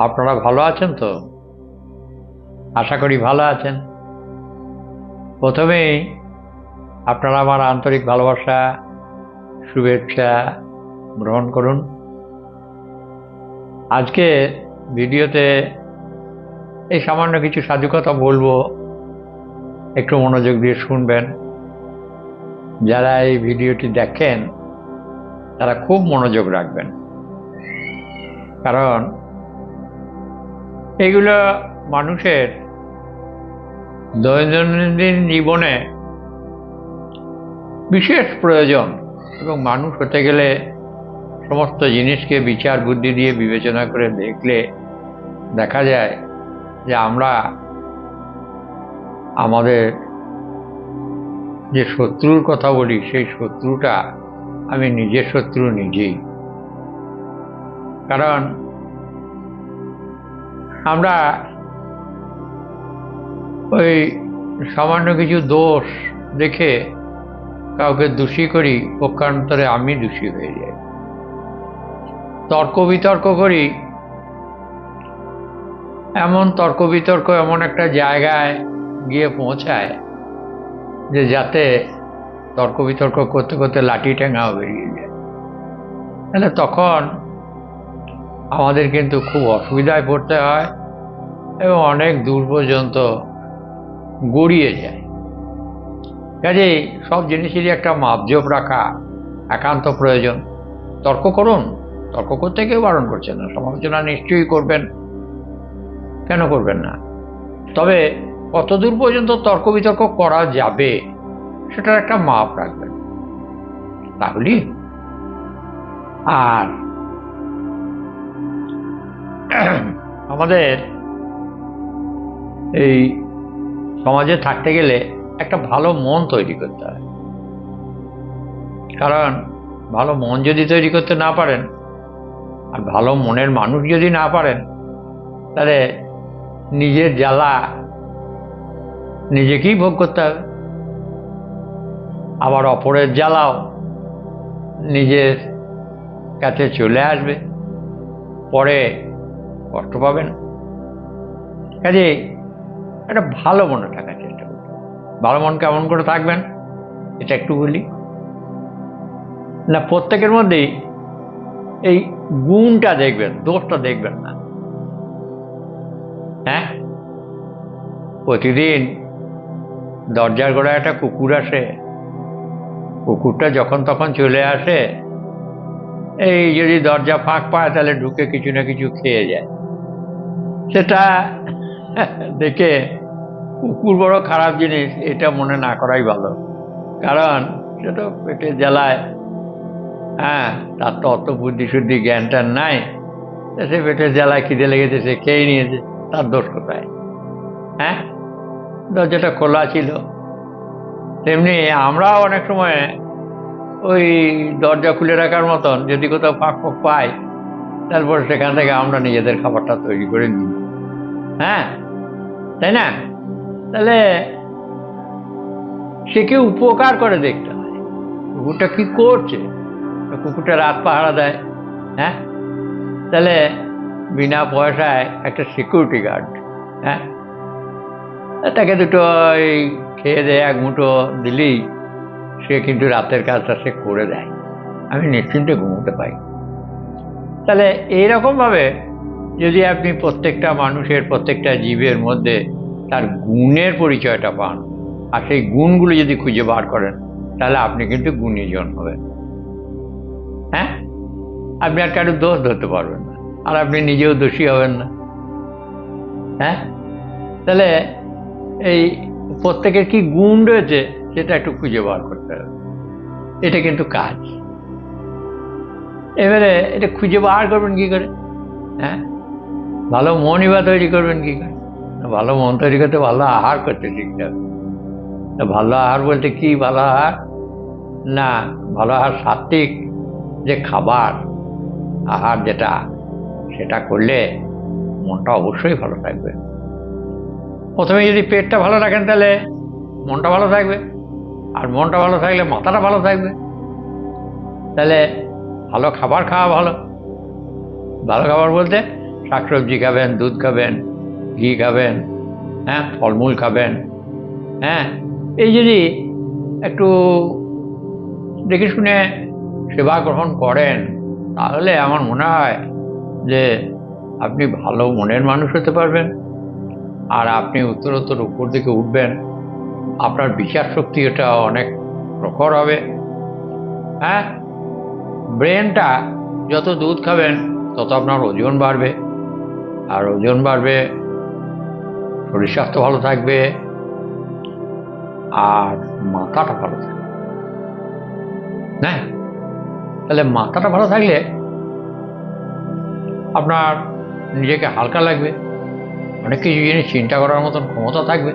আপনারা ভালো আছেন তো? আশা করি ভালো আছেন। প্রথমেই আপনারা আমার আন্তরিক ভালোবাসা, শুভেচ্ছা গ্রহণ করুন। আজকে ভিডিওতে এই সামান্য কিছু সাধু কথা বলব। একটু মনোযোগ দিয়ে শুনবেন। যারা এই ভিডিওটি দেখেন, তারা খুব মনোযোগ রাখবেন। কারণ এগুলো মানুষের দৈনন্দিন জীবনে বিশেষ প্রয়োজন এবং মানুষ হতে গেলে সমস্ত জিনিসকে বিচার বুদ্ধি দিয়ে বিবেচনা করে দেখলে দেখা যায় যে আমরা আমাদের যে শত্রুর কথা বলি, সেই শত্রুটা আমি নিজের শত্রু নিজেই। কারণ আমরা ওই সামান্য কিছু দোষ দেখে কাউকে দোষী করি, পক্ষান্তরে আমি দোষী হয়ে যাই। তর্ক বিতর্ক করি। এমন তর্ক বিতর্ক এমন একটা জায়গায় গিয়ে পৌঁছায় যে যাতে তর্ক বিতর্ক করতে করতে লাঠি ঠেঙাও বেরিয়ে যায়। তাহলে তখন আমাদের কিন্তু খুব অসুবিধায় পড়তে হয়। এবং অনেক দূর পর্যন্ত গড়িয়ে যায়। কাজেই সব জিনিসেরই একটা মাপজোপ রাখা একান্ত প্রয়োজন। তর্ক করুন, তর্ক করতে কেউ বারণ করছে না, সমালোচনা নিশ্চয়ই করবেন। কেন করবেন না? তবে কতদূর পর্যন্ত তর্ক বিতর্ক করা যাবে, সেটার একটা মাপ রাখবেন। তাহলে? আর আমাদের এই সমাজে থাকতে গেলে একটা ভালো মন তৈরি করতে হয়। কারণ ভালো মন যদি তৈরি করতে না পারেন, আর ভালো মনের মানুষ যদি না পারেন, তাহলে নিজের জ্বালা নিজেকেই ভোগ করতে হবে। আবার অপরের জ্বালাও নিজের কাছে চলে আসবে, পরে কষ্ট পাবেন কাজে একটা ভালো মনে থাকার চেষ্টা করতে ভালো মন কেমন করে থাকবেন? এটা একটু বলি। না, প্রত্যেকের মধ্যেই এই গুণটা দেখবেন, দোষটা দেখবেন না। হ্যাঁ? প্রতিদিন দরজার গোড়ায় একটা কুকুর আসে। কুকুরটা যখন তখন চলে আসে, এই যদি দরজা ফাঁক পায়, তাহলে ঢুকে কিছু না কিছু খেয়ে যায়। সেটা দেখে কুকুর বড় খারাপ জিনিস, এটা মনে না করাই ভালো। কারণ সেটা পেটে জ্বালায়। হ্যাঁ তার তো অত বুদ্ধি শুদ্ধি জ্ঞানটা নাই। তা সে পেটে জ্বালায়, খিদে লেগেছে, সে খেয়ে নিয়েছে, তার দোষ কোথায়? হ্যাঁ দরজাটা খোলা ছিল। তেমনি আমরাও অনেক সময় ওই দরজা খুলে রাখার মতন যদি কোথাও ফাঁক ফাঁক পাই, তারপর সেখান থেকে আমরা নিজেদের খাবারটা তৈরি করে নিই। হ্যাঁ তাই না? তাহলে সে সেকে উপকার করে দেখতে হয়। কুকুরটা কি করছে? কুকুরটা রাত পাহারা দেয় হ্যাঁ? তাহলে বিনা পয়সায় একটা সিকিউরিটি গার্ড হ্যাঁ? তাকে দুটো ওই খেয়ে দেয় এক মুঠো দিলেই সে কিন্তু রাতের কাজটা সে করে দেয়। আমি নিশ্চিন্তে ঘুমোতে পাই তাহলে এইরকমভাবে যদি আপনি প্রত্যেকটা মানুষের, প্রত্যেকটা জীবের মধ্যে তার গুণের পরিচয়টা পান, আর সেই গুণগুলো যদি খুঁজে বার করেন, তাহলে আপনি কিন্তু গুণীজন হবেন। হ্যাঁ? আপনি আর কারও দোষ ধরতে পারবেন না, আর আপনি নিজেও দোষী হবেন না। হ্যাঁ? তাহলে এই প্রত্যেকের কি গুণ রয়েছে, সেটা একটু খুঁজে বার করতে হবে। এটা কিন্তু কাজ। এবারে এটা খুঁজে বার করবেন কি করে? হ্যাঁ? ভালো মনই বা তৈরি করবেন কি করে? ভালো মন তৈরি করতে ভালো আহার করতে শিখতে হবে। ভালো আহার বলতে কি ভালো আহার? না, ভালো আহার সাত্বিক যে খাবার, আহার যেটা, সেটা করলে মনটা অবশ্যই ভালো থাকবে। প্রথমে যদি পেটটা ভালো রাখেন তাহলে মনটা ভালো থাকবে, আর মনটা ভালো থাকলে মাথাটা ভালো থাকবে। তাহলে ভালো খাবার খাওয়া ভালো। ভালো খাবার বলতে শাকসবজি খাবেন, দুধ খাবেন, ঘি খাবেন হ্যাঁ ফলমূল খাবেন হ্যাঁ এই যদি একটু দেখে শুনে সেবা গ্রহণ করেন, তাহলে আমার মনে হয় যে আপনি ভালো মনের মানুষ হতে পারবেন। আর আপনি উত্তরোত্তর উপর দিকে উঠবেন, আপনার বিচার শক্তি এটা অনেক প্রখর হবে। হ্যাঁ ব্রেনটা যত দুধ খাবেন, তত আপনার ওজন বাড়বে। আর ওজন বাড়বে, শরীর স্বাস্থ্য ভালো থাকবে, আর মাথাটা ভালো থাকবে। হ্যাঁ? তাহলে মাথাটা ভালো থাকলে আপনার নিজেকে হালকা লাগবে। অনেক কিছু জিনিস চিন্তা করার মতন ক্ষমতা থাকবে।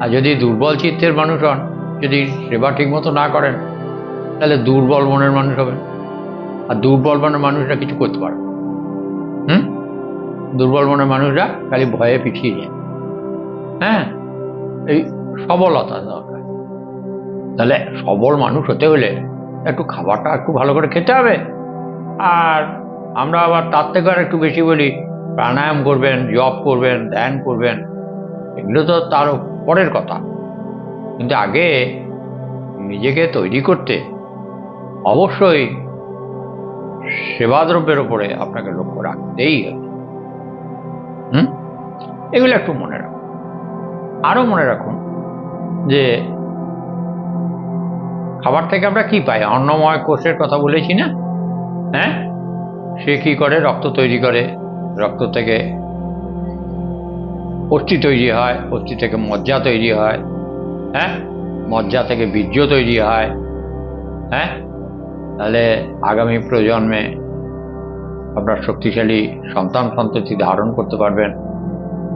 আর যদি দুর্বল চিত্তের মানুষ হন, যদি সেবা ঠিকমতো না করেন, তাহলে দুর্বল মনের মানুষ হবেন। আর দুর্বল মনের মানুষরা কিছু করতে পারে না। হুম দুর্বল মনের মানুষরা খালি ভয়ে পিছিয়ে যায়। হ্যাঁ? এই সবলতা দরকার। তাহলে সবল মানুষ হতে হলে একটু খাবারটা একটু ভালো করে খেতে হবে। আর আমরা আবার তার থেকে আর একটু বেশি বলি, প্রাণায়াম করবেন, জপ করবেন, ধ্যান করবেন, এগুলো তো তার পরের কথা। কিন্তু আগে নিজেকে তৈরি করতে অবশ্যই সেবাদ্রব্যের ওপরে আপনাকে লক্ষ্য রাখতেই হবে। হুম? এগুলো একটু মনে রাখুন আরও মনে রাখুন যে খাবার থেকে আমরা কি পাই? অন্নময় কোষের কথা বলেছি না? হ্যাঁ? সে কি করে? রক্ত তৈরি করে। রক্ত থেকে অস্থি তৈরি হয় অস্থি থেকে মজ্জা তৈরি হয়। হ্যাঁ? মজ্জা থেকে বীর্য তৈরি হয়। হ্যাঁ? তাহলে আগামী প্রজন্মে আপনার শক্তিশালী সন্তান সন্ততি ধারণ করতে পারবেন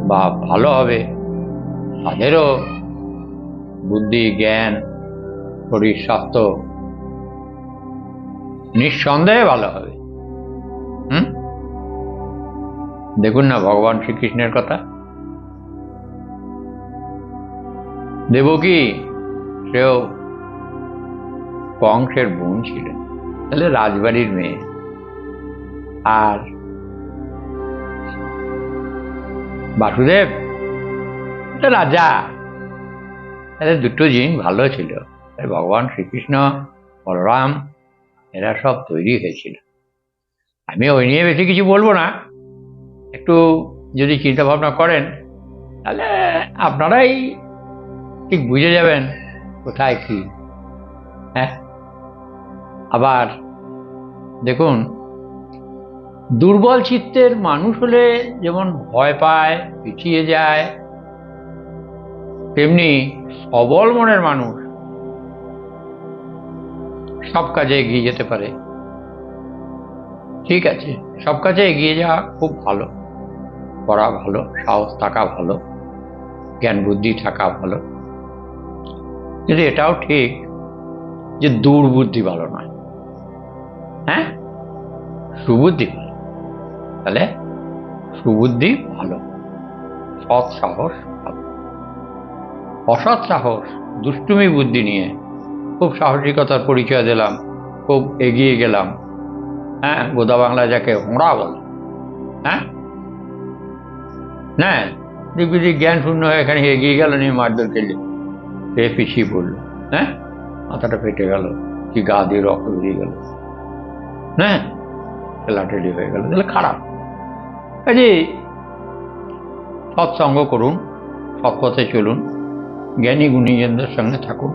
বা ভালো হবে। তাদেরও বুদ্ধি, জ্ঞান, শরীর স্বাস্থ্য নিঃসন্দেহে ভালো হবে। হুম? দেখুন না ভগবান শ্রীকৃষ্ণের কথা। দেবকী সেও কংসের বোন ছিল তাহলে রাজবাড়ির মেয়ে। আর বাসুদেব রাজা। তাহলে দুটো জিনিস ভালো ছিল। ভগবান শ্রীকৃষ্ণ, বলরাম, এরা সব তৈরি হয়েছিল। আমি ওই নিয়ে বেশি কিছু বলব না। একটু যদি চিন্তা ভাবনা করেন, তাহলে আপনারাই ঠিক বুঝে যাবেন কোথায় কি। হ্যাঁ? আবার দেখুন দুর্বল চিত্তের মানুষ হলে যেমন ভয় পায়, পিছিয়ে যায়, তেমনি সবল মনের মানুষ সব কাজে এগিয়ে যেতে পারে। ঠিক আছে, সব কাজে এগিয়ে যাওয়া খুব ভালো। করা ভালো, সাহস থাকা ভালো, জ্ঞান বুদ্ধি থাকা ভালো। কিন্তু এটাও ঠিক যে দুর্বুদ্ধি ভালো নয়। হ্যাঁ? সুবুদ্ধি। ভালো তাহলে সুবুদ্ধি ভালো, সৎ সাহস ভালো। অসৎ সাহস, দুষ্টুমি বুদ্ধি নিয়ে খুব সাহসিকতার পরিচয় দিলাম, খুব এগিয়ে গেলাম। হ্যাঁ গোদা বাংলা যাকে হোঁড়া বলে। হ্যাঁ? না দিগ্বিদিক জ্ঞান শূন্য হয়ে এখানে এগিয়ে গেল নিয়ে মারধর খেলে। সে পিছিয়ে পড়ল। হ্যাঁ? মাথাটা ফেটে গেল, কি গা দিয়ে রক্ত বেরিয়ে গেল। হ্যাঁ? ঠেলাঠেলি হয়ে গেল, তাহলে খারাপ। কাজে সৎসঙ্গ করুন, সৎ পথে চলুন, জ্ঞানী গুণীজনদের সঙ্গে থাকুন।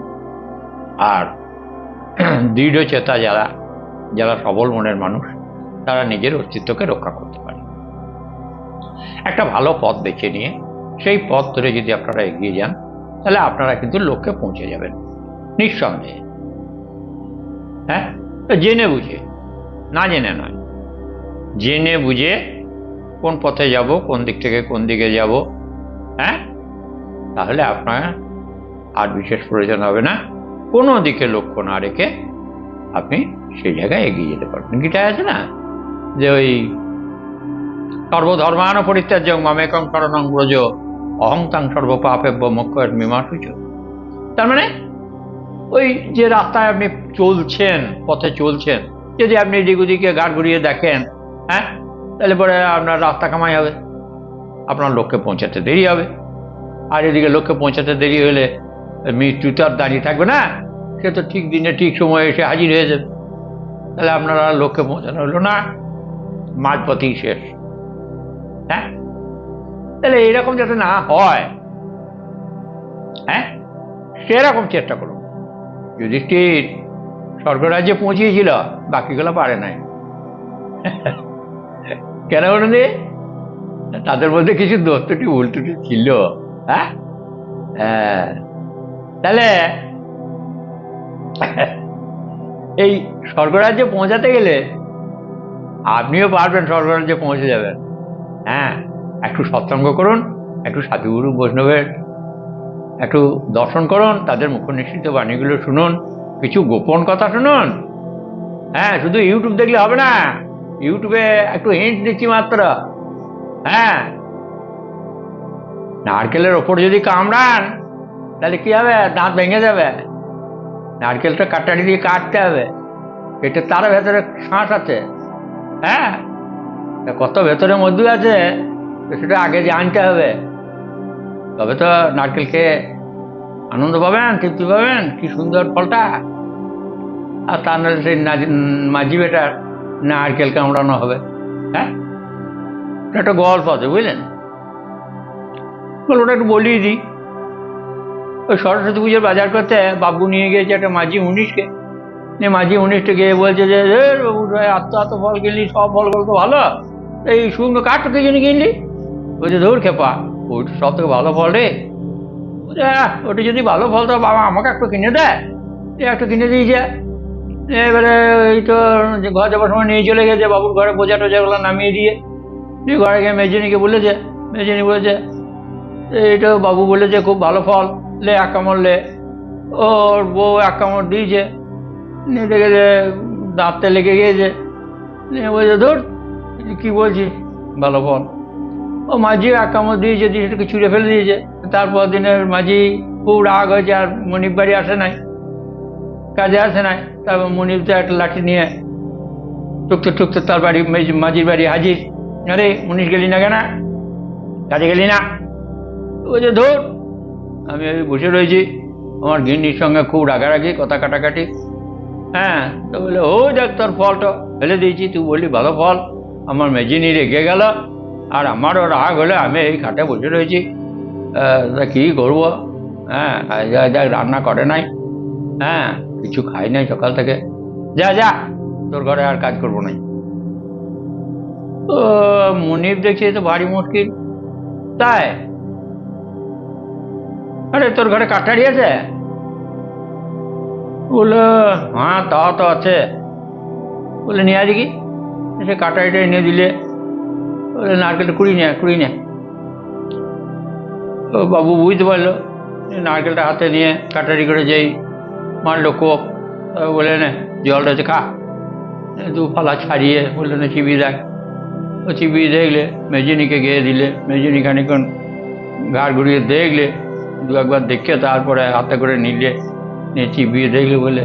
আর দৃঢ় চেতা যারা যারা সবল মনের মানুষ, তারা নিজের অস্তিত্বকে রক্ষা করতে পারে একটা ভালো পথ বেছে নিয়ে, সেই পথ ধরে যদি আপনারা এগিয়ে যান, তাহলে আপনারা কিন্তু লক্ষ্যে পৌঁছে যাবেন। নিঃসন্দেহে। হ্যাঁ? জেনে বুঝে। না জেনে নয়। জেনে বুঝে কোন পথে যাব, কোন দিক থেকে কোন দিকে যাব হ্যাঁ? তাহলে আপনার আর বিশেষ প্রয়োজন হবে না। কোনো দিকে লক্ষ্য না রেখে আপনি সেই জায়গায় এগিয়ে যেতে পারবেন। গীতায় আছে না? যে ওই সর্বধর্মান পরিত্যাজ্য মামেকং শরণং ব্রজ অহংতাং সর্বপাপেব্য মীমাসুচ তার মানে ওই যে রাস্তায় আপনি চলছেন, পথে চলছেন, যদি আপনি এদিক ওদিকে গাড় ঘুরিয়ে দেখেন হ্যাঁ? তাহলে পরে আপনার রাস্তা কামাই হবে। আপনার লক্ষ্যে পৌঁছাতে দেরি হবে। আর এদিকে লক্ষ্যে পৌঁছাতে দেরি হলে মৃত্যু তো আর দাঁড়িয়ে থাকবে না। সে তো ঠিক দিনে ঠিক সময়ে এসে হাজির হয়ে যাবে। তাহলে আপনার লক্ষ্যে পৌঁছানো হলো না। মাঝপথেই শেষ। হ্যাঁ? তাহলে এরকম যাতে না হয় হ্যাঁ? সেরকম চেষ্টা করুন। যুধিষ্ঠির, স্বর্গরাজ্যে পৌঁছিয়েছিল, বাকিগুলো পারে নাই। কেন বলুন তাদের মধ্যে কিছু দোষ ত্রুটি ছিল হ্যাঁ? হ্যাঁ। তাহলে, এই স্বর্গরাজ্যে পৌঁছাতে গেলে আপনিও পারবেন স্বর্গরাজ্যে পৌঁছে যাবেন হ্যাঁ? একটু সৎসঙ্গ করুন, একটু সাধুগুরু বৈষ্ণবের একটু দর্শন করুন, তাদের মুখ নিশ্চিত বাণীগুলো শুনুন, কিছু গোপন কথা শুনুন হ্যাঁ? শুধু ইউটিউব দেখলে হবে না। ইউটিউবে একটু হিন্ট দিচ্ছি মাত্র। হ্যাঁ। নারকেলের ওপর যদি কামড়ান, তাহলে কি হবে? দাঁত ভেঙে যাবে। নারকেলটা কাটারি দিয়ে কাটতে হবে। কেটে তার ভেতরে শ্বাস আছে। হ্যাঁ? কত ভেতরে মধু আছে সেটা আগে জানতে হবে। তবে তো নারকেল খেয়ে আনন্দ পাবেন, তৃপ্তি পাবেন। কি সুন্দর ফলটা। আর তার নাহলে সেই মাঝি বেটার নারকেল কামড়ানো হবে। হ্যাঁ? একটা গল্প আছে, বুঝলেন? গল্পটা একটু বলিয়ে দিই। ওই সরস্বতী পুজোর বাজার করতে বাবু নিয়ে গিয়েছে একটা মাঝি উনিশকে নিয়ে মাঝি উনিশটা গিয়ে বলছে যে, "এ বাবু এত এত ফল কিনলি, সব ফলগুলো তো ভালো। এই শুকনো কাঠটা কে জন্য কিনলি? বলছে, ধর খেপা, ওইটা সব থেকে ভালো ফল রে। ওটা যদি ভালো ফল, তো বাবা আমাকে একটু কিনে দেয় একটু কিনে দিয়েছে। এবারে ওই তো ঘর যাবার সময় নিয়ে চলে গেছে বাবুর ঘরে বোঝা টোজাগুলো নামিয়ে দিয়ে দিয়ে ঘরে গিয়ে মেজনিকে বলেছে মেজনি বলেছে এইটা বাবু বলেছে খুব ভালো ফল লে এক কামড় লে ওর বউ এক কামড় দিয়েছে নিয়ে দেখেছে দাঁততে লেগে গিয়েছে নিয়ে বলছে ধর কি বলছি ভালো ফল ও মাঝি এক কামড় দিয়েছে দিয়ে সেটাকে ফেলে দিয়েছে তারপর দিনের মাঝি খুব রাগ হয়েছে আর মনিপ বাড়ি আসে নাই কাজে আসে নাই, তারপর মনিপ তো একটা লাঠি নিয়ে টুকতে টুকতে তার বাড়ি মাঝির বাড়ি হাজির। আরে মুনিশ গেলি না কেনা? কাজে গেলি না? ওই যে ধর, আমি ওই বসে রয়েছি। আমার গিন্নির সঙ্গে খুব রাগারাগি, কথা কাটাকাটি। হ্যাঁ তো বলে, ও দেখ তোর ফলটা, ফেলে দিয়েছি, তুই বললি ভালো ফল। আমার মেজিনি রেগে গেল, আর আমারও রাগ হলে, আমি এই খাটে বসে রয়েছি। তা কী করব? হ্যাঁ দেখ, রান্না করে নাই। হ্যাঁ কিছু খাই নাই, সকাল থেকে। যা যা, তোর ঘরে আর কাজ করব নাই ও মনির দেখছি এ তো ভারী মুশকিল। তাই? আরে, তোর ঘরে কাঠারি আছে? বলল হ্যাঁ তা তো আছে। বলে, নিয়ে আসি কি সে কাটারিটা এনে দিলে। বলে, নারকেলটা কুড়ি নে কুড়ি নে। ও, বাবু বুঝতে পারল। যে নারকেলটা হাতে নিয়ে কাটারি করে যেই মারলো কোপ বলে নে জলটা খা দু ফালা ছাড়িয়ে বলল না চিবিয়ে দেখ ও চিবিয়ে দেখলে মেজিনিকে গিয়ে দিলে মেজিনি খানিক্ষণ ঘাড় ঘুরিয়ে দেখলে দু একবার দেখে তারপরে হাতে করে নিলে নিয়ে চিবিয়ে দেখলে বলে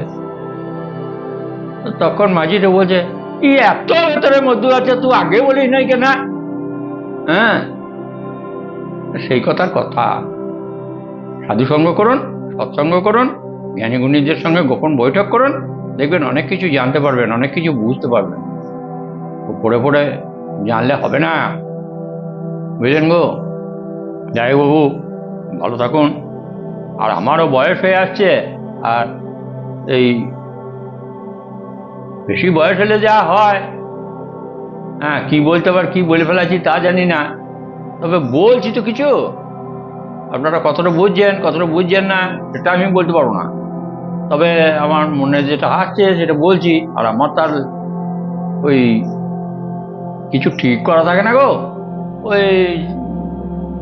তখন মাঝিটা বলছে ই এত ভেতরে মধু আছে তুই আগে বলিস নাই কেন হ্যাঁ সেই কথার কথা সাধু সঙ্গ করুন সৎসঙ্গ করুন জ্ঞানী গুণীদের সঙ্গে গোপন বৈঠক করুন, দেখবেন অনেক কিছু জানতে পারবেন, অনেক কিছু বুঝতে পারবেন। পড়ে পড়ে জানলে হবে না। বুঝলেন গো? যাই বাবু ভালো থাকুন। আর আমারও বয়স হয়ে আসছে, আর এই বেশি বয়স হলে যা হয় হ্যাঁ কি বলতে পার, কি বলে ফেলাছি তা জানি না। তবে বলছি তো কিছু। আপনারা কতটা বুঝছেন কতটা বুঝছেন না, সেটা আমি বলতে পারব না। তবে আমার মনে যেটা আসছে সেটা বলছি, আর আমার তার ওই কিছু ঠিক করা থাকে না গো। ওই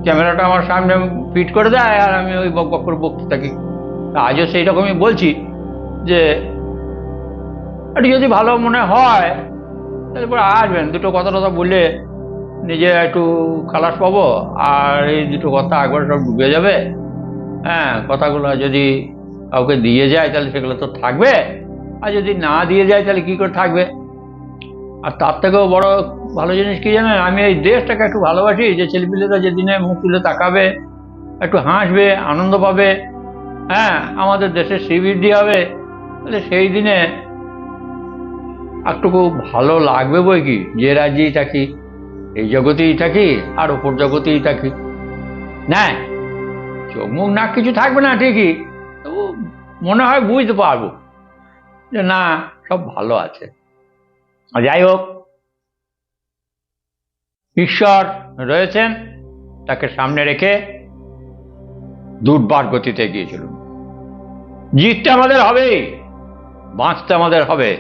ক্যামেরাটা আমার সামনে ফিট করে দেয়, আর আমি ওই বক বক করে বকতে থাকি। আজও সেই রকমই বলছি যে একটু যদি ভালো মনে হয়, তারপর আসবেন। দুটো কথা টথা বললে নিজে একটু খালাস পাবো, আর এই দুটো কথা একবার সব ডুবে যাবে। হ্যাঁ কথাগুলো যদি কাউকে দিয়ে যায় তাহলে সেগুলো তো থাকবে। আর যদি না দিয়ে যায় তাহলে কি করে থাকবে? আর তার থেকেও বড় ভালো জিনিস কি জানেন? আমি এই দেশটাকে একটু ভালোবাসি, যে ছেলেপিলেরা যেদিনে মুখ তুলে তাকাবে, একটু হাসবে, আনন্দ পাবে হ্যাঁ আমাদের দেশের শ্রীবৃদ্ধি হবে, তাহলে সেই দিনে একটুকু ভালো লাগবে বই কি? যে রাজ্যেই থাকি, এই জগতেই থাকি, আর ওপর জগতেই থাকি। না চোখ মুখ নাক কিছু থাকবে না ঠিকই। তবু মনে হয় বুঝতে পারব যে না, সব ভালো আছে। যাই হোক, ঈশ্বর রয়েছেন, তাকে সামনে রেখে দুর্বার গতিতে গিয়েছিল জিততে আমাদের হবেই বাঁচতে আমাদের হবে।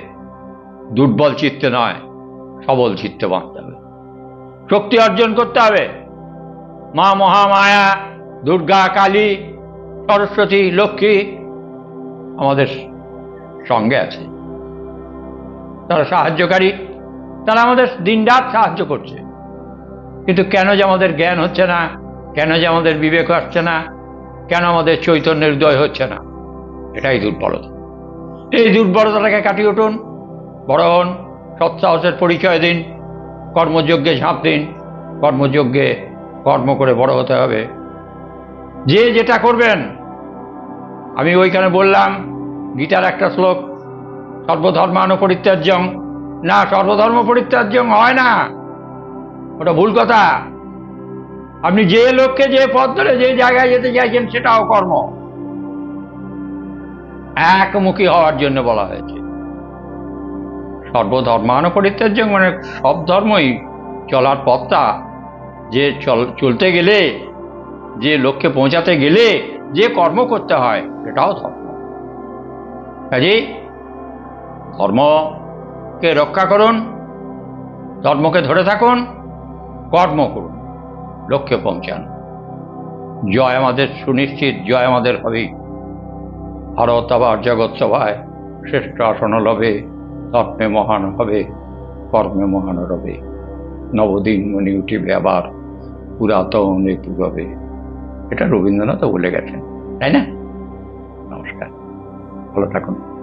দুর্বল চিত্তে নয়, সবল চিত্তে বাঁচতে হবে। শক্তি অর্জন করতে হবে। মা মহামায়া, দুর্গা কালী সরস্বতী লক্ষ্মী আমাদের সঙ্গে আছে। তারা সাহায্যকারী, তারা আমাদের দিনরাত সাহায্য করছে। কিন্তু কেন যে আমাদের জ্ঞান হচ্ছে না, কেন যে আমাদের বিবেক আসছে না, কেন আমাদের চৈতন্যের উদয় হচ্ছে না, এটাই দুর্বলতা। এই দুর্বলতাটাকে কাটিয়ে উঠুন, বড় হন, সৎসাহসের পরিচয় দিন, কর্মযজ্ঞে ঝাঁপ দিন, কর্মযজ্ঞে কর্ম করে বড় হতে হবে। যে যেটা করবেন আমি ওইখানে বললাম, গীতার একটা শ্লোক, সর্বধর্মান পরিত্যাজ্যং। না, সর্বধর্ম পরিত্যাজ্যং হয় না। ওটা ভুল কথা। আপনি যে লোককে যে পথ ধরে যে জায়গায় যেতে চাইছেন, সেটাও কর্ম। একমুখী হওয়ার জন্য বলা হয়েছে। সর্বধর্মান পরিত্যাজ্য মানে সব ধর্মই চলার পথটা। যে চল, চলতে গেলে, যে লক্ষ্যে পৌঁছাতে গেলে যে কর্ম করতে হয়, সেটাও ধর্ম। কাজেই ধর্মকে রক্ষা করুন, ধর্মকে ধরে থাকুন, কর্ম করুন, লক্ষ্যে পৌঁছান। জয় আমাদের সুনিশ্চিত, জয় আমাদের হবেই ভারত আবার জগৎ সভায় শ্রেষ্ঠ আসন লবে ধর্মে মহান হবে, কর্মে মহান রবে নবদিন মনে উঠিবে আবার, পুরাতন হবে এটা রবীন্দ্রনাথও বলে গেছেন তাই না? নমস্কার ভালো থাকুন।